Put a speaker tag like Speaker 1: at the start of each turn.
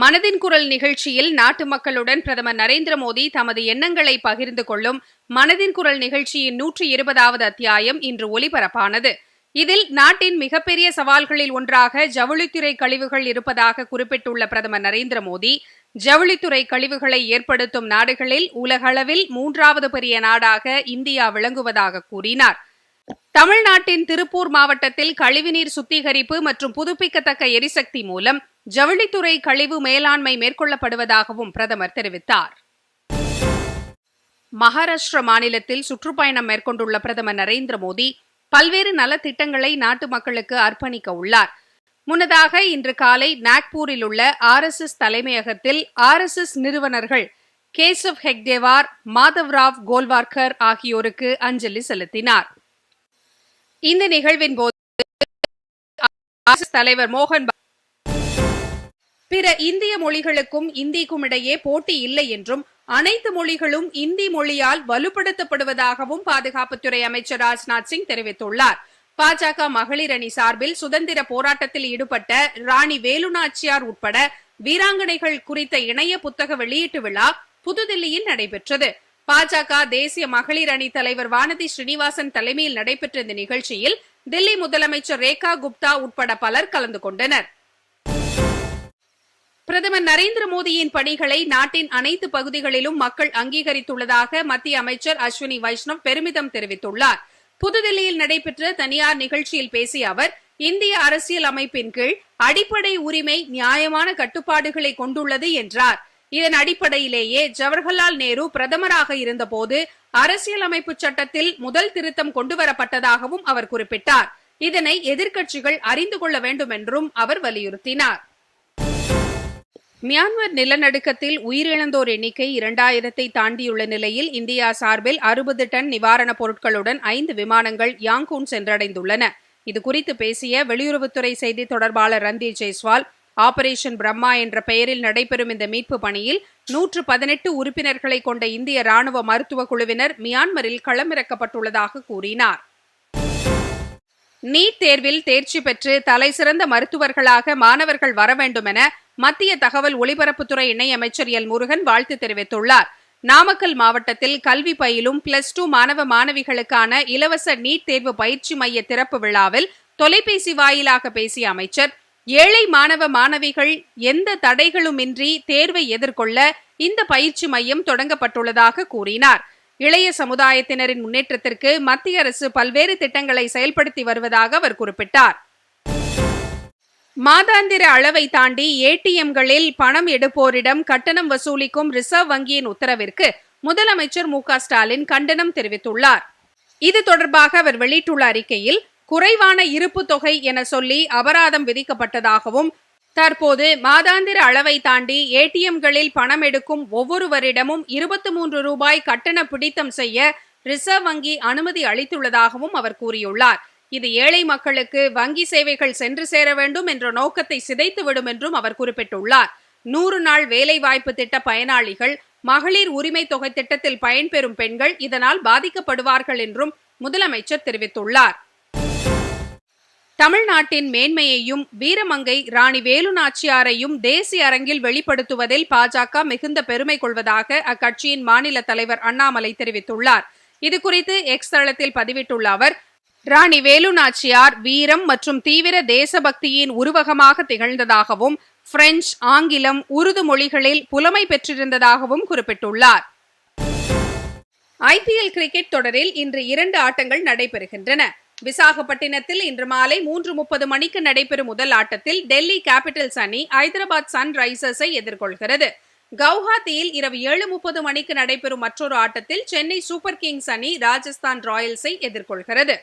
Speaker 1: மனதின் குரல் நிகழ்ச்சியில் நாட்டு மக்களுடன் பிரதமர் நரேந்திர மோடி தமது எண்ணங்களை பகிர்ந்து கொள்ளும் மனதின் குரல் நிகழ்ச்சியின் நூற்றி இருபதாவது அத்தியாயம் இன்று ஒலிபரப்பானது. இதில் நாட்டின் மிகப்பெரிய சவால்களில் ஒன்றாக ஜவுளித்துறை கழிவுகள் இருப்பதாக குறிப்பிட்டுள்ள பிரதமர் நரேந்திர மோடி ஜவுளித்துறை கழிவுகளை ஏற்படுத்தும் நாடுகளில் உலகளவில் மூன்றாவது பெரிய நாடாக இந்தியா விளங்குவதாக கூறினார். தமிழ்நாட்டின் திருப்பூர் மாவட்டத்தில் கழிவுநீர் சுத்திகரிப்பு மற்றும் புதுப்பிக்கத்தக்க எரிசக்தி மூலம் ஜவுளித்துறை கழிவு மேலாண்மை மேற்கொள்ளப்படுவதாகவும் பிரதமர் தெரிவித்தார். மகாராஷ்டிர மாநிலத்தில் சுற்றுப்பயணம் மேற்கொண்டுள்ள பிரதமர் நரேந்திர மோடி பல்வேறு நலத்திட்டங்களை நாட்டு மக்களுக்கு அர்ப்பணிக்க உள்ளார். முன்னதாக இன்று காலை நாக்பூரில் உள்ள ஆர் எஸ் எஸ் தலைமையகத்தில் ஆர் எஸ் எஸ் நிறுவனர்கள் கேசவ் ஹெக்டேவார் மாதவ்ராவ் கோல்வார்கர் ஆகியோருக்கு அஞ்சலி செலுத்தினார். இந்த நிகழ்வின் போது தலைவர் மோகன் பிற இந்திய மொழிகளுக்கும் இந்திக்கும் இடையே போட்டி இல்லை என்றும் அனைத்து மொழிகளும் இந்தி மொழியால் வலுப்படுத்தப்படுவதாகவும் பாதுகாப்புத்துறை அமைச்சர் ராஜ்நாத் சிங் தெரிவித்துள்ளார். பாஜக மகளிர் அணி சார்பில் சுதந்திர போராட்டத்தில் ஈடுபட்ட ராணி வேலுநாச்சியார் உட்பட வீராங்கனைகள் குறித்த இணைய புத்தக வெளியீட்டு விழா புதுதில்லியில் நடைபெற்றது. பாஜக தேசிய மகளிர் அணி தலைவர் வானதி ஸ்ரீனிவாசன் தலைமையில் நடைபெற்ற இந்த நிகழ்ச்சியில் தில்லி முதலமைச்சர் ரேகா குப்தா உட்பட பலர் கலந்து கொண்டனர். பிரதமர் நரேந்திர மோடியின் பணிகளை நாட்டின் அனைத்து பகுதிகளிலும் மக்கள் அங்கீகரித்துள்ளதாக மத்திய அமைச்சர் அஸ்வினி வைஷ்ணவ் பெருமிதம் தெரிவித்துள்ளார். புதுதில்லியில் நடைபெற்ற தனியார் நிகழ்ச்சியில் பேசிய அவர் இந்திய அரசியல் அமைப்பின் கீழ் அடிப்படை உரிமை நியாயமான கட்டுப்பாடுகளை கொண்டுள்ளது என்றார். இதன் அடிப்படையிலேயே ஜவஹர்லால் நேரு பிரதமராக இருந்தபோது அரசியலமைப்பு சட்டத்தில் முதல் திருத்தம் கொண்டுவரப்பட்டதாகவும் அவர் குறிப்பிட்டார். இதனை எதிர்க்கட்சிகள் அறிந்து கொள்ள வேண்டும் என்றும் அவர் வலியுறுத்தினார். மியான்மர் நிலநடுக்கத்தில் உயிரிழந்தோர் எண்ணிக்கை இரண்டாயிரத்தை தாண்டியுள்ள நிலையில் இந்தியா சார்பில் அறுபது டன் நிவாரணப் பொருட்களுடன் ஐந்து விமானங்கள் யாங்கூன் சென்றடைந்துள்ளன. இதுகுறித்து பேசிய வெளியுறவுத்துறை செய்தி தொடர்பாளர் ரந்தீர் ஜெய்ஸ்வால் ஆபரேஷன் பிரம்மா என்ற பெயரில் நடைபெறும் இந்த மீட்பு பணியில் நூற்று பதினெட்டு உறுப்பினர்களை கொண்ட இந்திய ராணுவ மருத்துவ குழுவினர் மியான்மரில் களமிறக்கப்பட்டுள்ளதாக கூறினார். நீட் தேர்வில் தேர்ச்சி பெற்று தலைசிறந்த மருத்துவர்களாக மாணவர்கள் வர வேண்டும் என மத்திய தகவல் ஒலிபரப்புத்துறை இணையமைச்சர் எல் முருகன் வாழ்த்து தெரிவித்துள்ளார். நாமக்கல் மாவட்டத்தில் கல்வி பயிலும் பிளஸ் டூ மாணவ மாணவிகளுக்கான இலவச நீட் தேர்வு பயிற்சி மைய திறப்பு விழாவில் தொலைபேசி வாயிலாக பேசிய அமைச்சர் ஏழை மாணவ மாணவிகள் எந்த தடைகளுமின்றி தேர்வை எதிர்கொள்ள இந்த பயிற்சி மையம் தொடங்கப்பட்டுள்ளதாக கூறினார். இளைய சமுதாயத்தினரின் முன்னேற்றத்திற்கு மத்திய அரசு பல்வேறு திட்டங்களை செயல்படுத்தி வருவதாக அவர் குறிப்பிட்டார். மாதாந்திர அளவை தாண்டி ஏடிஎம்களில் பணம் எடுப்போரிடம் கட்டணம் வசூலிக்கும் ரிசர்வ் வங்கியின் உத்தரவிற்கு முதலமைச்சர் மு ஸ்டாலின் கண்டனம் தெரிவித்துள்ளார். இது தொடர்பாக அவர் வெளியிட்டுள்ள அறிக்கையில் குறைவான இருப்பு தொகை என சொல்லி அபராதம் விதிக்கப்பட்டதாகவும் தற்போது மாதாந்திர அளவை தாண்டி ஏடிஎம்களில் பணம் எடுக்கும் ஒவ்வொருவரிடமும் இருபத்தி மூன்று ரூபாய் கட்டண பிடித்தம் செய்ய ரிசர்வ் வங்கி அனுமதி அளித்துள்ளதாகவும் அவர் கூறியுள்ளார். இது ஏழை மக்களுக்கு வங்கி சேவைகள் சென்று சேர வேண்டும் என்ற நோக்கத்தை சிதைத்துவிடும் என்றும் அவர் குறிப்பிட்டுள்ளார். நூறு நாள் வேலைவாய்ப்பு திட்ட பயனாளிகள் மகளிர் உரிமை தொகை திட்டத்தில் பயன்பெறும் பெண்கள் இதனால் பாதிக்கப்படுவார்கள் என்றும் முதலமைச்சர் தெரிவித்துள்ளார். தமிழ்நாட்டின் மேன்மையையும் வீரமங்கை ராணி வேலு நாச்சியாரையும் தேசிய அரங்கில் வெளிப்படுத்துவதில் பாஜக மிகுந்த பெருமை கொள்வதாக அக்கட்சியின் மாநில தலைவர் அண்ணாமலை தெரிவித்துள்ளார். இதுகுறித்து எக்ஸ் தளத்தில் பதிவிட்டுள்ள அவர் ராணி வேலு நாச்சியார் வீரம் மற்றும் தீவிர தேசபக்தியின் உருவகமாக திகழ்ந்ததாகவும் பிரெஞ்சு ஆங்கிலம் உருது மொழிகளில் புலமை பெற்றிருந்ததாகவும் குறிப்பிட்டுள்ளார். ஐபிஎல் கிரிக்கெட் தொடரில் இன்று இரண்டு ஆட்டங்கள் நடைபெறுகின்றன. விசாகப்பட்டினத்தில் இன்று மாலை மூன்று முப்பது மணிக்கு நடைபெறும் முதல் ஆட்டத்தில் டெல்லி கேபிட்டல்ஸ் அணி ஐதராபாத் சன் ரைசர்ஸை எதிர்கொள்கிறது. கவுஹாத்தியில் இரவு ஏழு முப்பது மணிக்கு நடைபெறும் மற்றொரு ஆட்டத்தில் சென்னை சூப்பர் கிங்ஸ் அணி ராஜஸ்தான் ராயல்ஸை எதிர்கொள்கிறது.